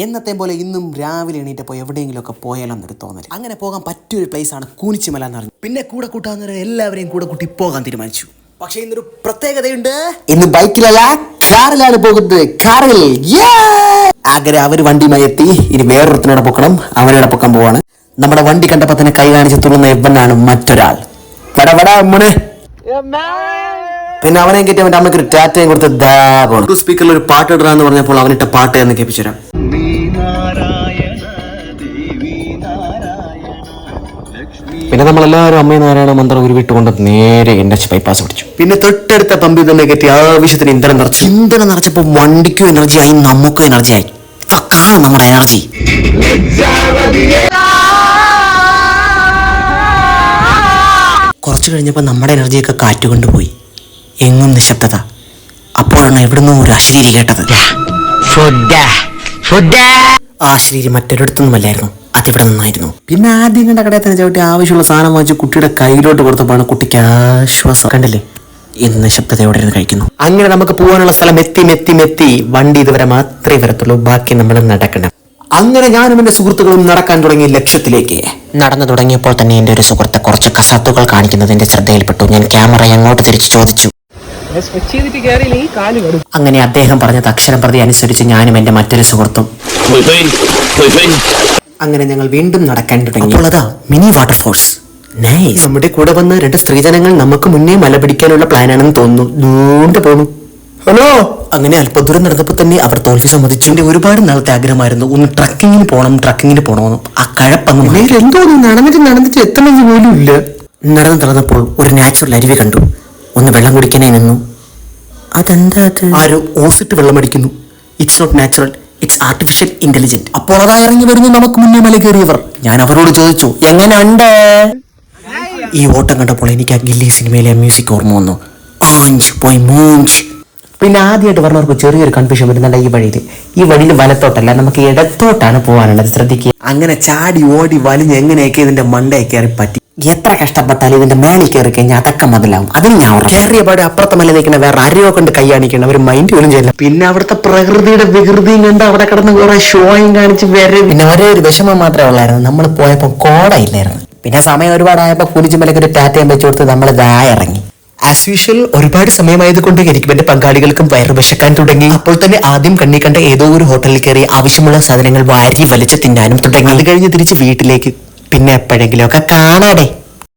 എന്നത്തെ പോലെ ഇന്നും രാവിലെ എണീറ്റപ്പോൾ എവിടെയെങ്കിലുമൊക്കെ പോയാലോ എന്നൊരു തോന്നൽ അങ്ങനെ പോകാൻ പറ്റിയൊരു place ആണ് കൂനിച്ചിമല എന്ന് പറഞ്ഞു. പിന്നെ കൂടെ കൂട്ടാവുന്നവരെ എല്ലാവരെയും കൂടെ കൂട്ടി പോകാൻ തീരുമാനിച്ചു. പക്ഷേ ഇന്നൊരു പ്രത്യേകതയുണ്ട്. ഇന്ന് ബൈക്കിലല്ല കാറിലാണ് പോകുന്നത്. കാറിൽ അങ്ങനെ അവർ വണ്ടിയുമായി എത്തി. ഇനി വേറൊരുത്തിനോടെ പൊക്കണം. അവനോടെ പൊക്കാൻ പോവാണ്. നമ്മുടെ വണ്ടി കണ്ടപ്പോൾ തന്നെ കൈ കാണിച്ച് തുള്ളുന്ന എവനാണ് മറ്റൊരാൾ. അമ്മണ് പിന്നെ അവനെ കയറ്റി അവന്റെ അമ്മയ്ക്ക് ഒരു ടാറ്റയും കൊടുത്ത് ദാ പോണം. സ്പീക്കറിൽ ഒരു പാട്ട് ഇടാന്ന് പറഞ്ഞപ്പോൾ അവനിട്ട പാട്ട് എന്ന് കേൾപ്പിച്ചു തരാം പിന്നെ നമ്മളെല്ലാവരും അമ്മയും നാരായണ മന്ത്രം ഉരുവിട്ടുകൊണ്ട് നേരെ എൻ എച്ച് ബൈപ്പാസ് പിടിച്ചു. പിന്നെ തൊട്ടടുത്ത പമ്പിൽ തന്നെ കയറ്റി ആവശ്യത്തിന് ഇന്ധനം നിറച്ചു. ഇന്ധനം നിറച്ചപ്പോൾ വണ്ടിക്കും എനർജി ആയി നമുക്കും എനർജി ആയി. ഇതൊക്കെയാണ് നമ്മുടെ എനർജി കുറച്ചു കഴിഞ്ഞപ്പോൾ നമ്മുടെ എനർജിയൊക്കെ കാറ്റുകൊണ്ടുപോയി എങ്ങും നിശബ്ദത. അപ്പോഴാണ് എവിടുന്നോ ഒരു അശ്രീരി കേട്ടത്. ആ അശരീരി മറ്റൊരിടത്തൊന്നുമല്ലായിരുന്നു അതിവിടെ നിന്നായിരുന്നു പിന്നെ ആദ്യം കണ്ട കടയിൽ തന്നെ ചവിട്ടി ആവശ്യമുള്ള സാധനം വാങ്ങിച്ച് കുട്ടിയുടെ കയ്യിലോട്ട് കൊടുത്തപ്പോഴാണ് കുട്ടിക്ക് ആശ്വാസം. കണ്ടില്ലേ? ഇന്ന് ശബ്ദതയോടെ ഇരുന്ന് കഴിക്കുന്നു. അങ്ങനെ നമുക്ക് പോകാനുള്ള സ്ഥലം എത്തി മെത്തി മെത്തി വണ്ടി ഇതുവരെ മാത്രമേ വരത്തുള്ളൂ. ബാക്കി നമ്മൾ നടക്കണം. അങ്ങനെ ഞാനും എന്റെ സുഹൃത്തുക്കളും നടക്കാൻ തുടങ്ങി ലക്ഷ്യത്തിലേക്ക്. നടന്നു തുടങ്ങിയപ്പോൾ തന്നെ എന്റെ ഒരു സുഹൃത്ത് കുറച്ച് കസാത്തുകൾ കാണിക്കുന്നത് എന്റെ ശ്രദ്ധയിൽപ്പെട്ടു. ഞാൻ ക്യാമറ അങ്ങോട്ട് തിരിച്ചു ചോദിച്ചു. അങ്ങനെ അദ്ദേഹം പറഞ്ഞത് അക്ഷരം പ്രതി അനുസരിച്ച് ഞാനും എന്റെ മറ്റൊരു സുഹൃത്തും. അങ്ങനെ ഞങ്ങൾ വീണ്ടും നടക്കാൻ തുടങ്ങി. അപ്പോൾ അതാ മിനി വാട്ടർഫോൾസ് നൈസ് നമ്മുടെ കൂടെ വന്ന രണ്ട് സ്ത്രീജനങ്ങൾ നമുക്ക് മുന്നേ മല പിടിക്കാനുള്ള പ്ലാനാണെന്ന് തോന്നുന്നു. ദൂണ്ട് പോണു ഹലോ അങ്ങനെ അല്പദൂരം നടന്നപ്പോൾ തന്നെ അവർ തോൽവി സമ്മതിച്ചു എന്റെ ഒരുപാട് നാളത്തെ ആഗ്രഹമായിരുന്നു. ഒന്ന് ട്രക്കിങ്ങിന് പോകണം ട്രക്കിങ്ങിന് പോകണമെന്ന് ആ കഴപ്പങ്ങ് എന്തോ നടന്നിട്ട് നടന്നിട്ട് എത്തണമെന്ന് പോലും ഇല്ല. നടന്ന് നടന്നപ്പോൾ ഒരു നാച്ചുറൽ അരുവി കണ്ടു. ഒന്ന് വെള്ളം കുടിക്കാനായി നിന്നു. അതെന്താ ആരോ ഓസിട്ട് വെള്ളം അടിക്കുന്നു. It's not natural it's artificial intelligent അപ്പോൾ അതാ ഇറങ്ങി വരുന്നു നമുക്ക് മുന്നേ മല കയറിയവർ. ഞാൻ അവരോട് ചോദിച്ചു എങ്ങനെയുണ്ട് ഈ ഓട്ടം കണ്ടപ്പോൾ എനിക്ക് ആ ഗില്ലി സിനിമയിലെ മ്യൂസിക് ഓർമ്മ വന്നു. ആഞ്ച് പോയി മൂഞ്ച്. പിന്നെ ആദ്യമായിട്ട് പറഞ്ഞവർക്ക് ചെറിയൊരു കൺഫ്യൂഷൻ വരുന്നുണ്ട് ഈ വഴിയിൽ. ഈ വഴിയിൽ വലത്തോട്ടല്ല നമുക്ക് ഇടത്തോട്ടാണ് പോകാനുള്ളത് ശ്രദ്ധിക്കുക. അങ്ങനെ ചാടി ഓടി വലിഞ്ഞ് എങ്ങനെയൊക്കെ ഇതിന്റെ മണ്ടയെ കയറി പറ്റി. എത്ര കഷ്ടപ്പെട്ടാലും ഇതിന്റെ മേളിൽ കയറി കഴിഞ്ഞാൽ അതൊക്കെ മുതലാവും. അതിന് ഞാൻ. കയറിയ പാടെ അപ്പുറത്തെ മല നിൽക്കുന്ന വേറെ ആരെയോ കൊണ്ട് കൈയാണിക്കണം അവർ മൈൻഡ് പോലും ചെയ്യില്ല. പിന്നെ അവിടുത്തെ പ്രകൃതിയുടെ വികൃതിയും കണ്ട് അവിടെ കിടന്ന് കുറെ ഷോയും കാണിച്ച് വരെ പിന്നെ ഒരേ ഒരു വിഷമം മാത്രമേ ഉള്ളായിരുന്നു. നമ്മൾ പോയപ്പോൾ കോടയില്ലായിരുന്നു. പിന്നെ സമയം ഒരുപാടായപ്പോൾ കുരിച്ചുമലക്ക് ഒരു ടാറ്റയും വെച്ച് കൊടുത്ത് നമ്മൾ ദാ ഇറങ്ങി. ആസ് യൂഷ്വൽ ഒരുപാട് സമയമായതുകൊണ്ട് എനിക്കും എന്റെ പങ്കാളികൾക്കും വയറ് വിശക്കാൻ തുടങ്ങി. അപ്പോൾ തന്നെ ആദ്യം കണ്ണി കണ്ട ഏതോ ഒരു ഹോട്ടലിൽ കയറി ആവശ്യമുള്ള സാധനങ്ങൾ വാരി വലിച്ച് തിന്നാനും തുടങ്ങി. അത് കഴിഞ്ഞ് തിരിച്ച് വീട്ടിലേക്ക് പിന്നെ എപ്പോഴെങ്കിലുമൊക്കെ കാണാടേ.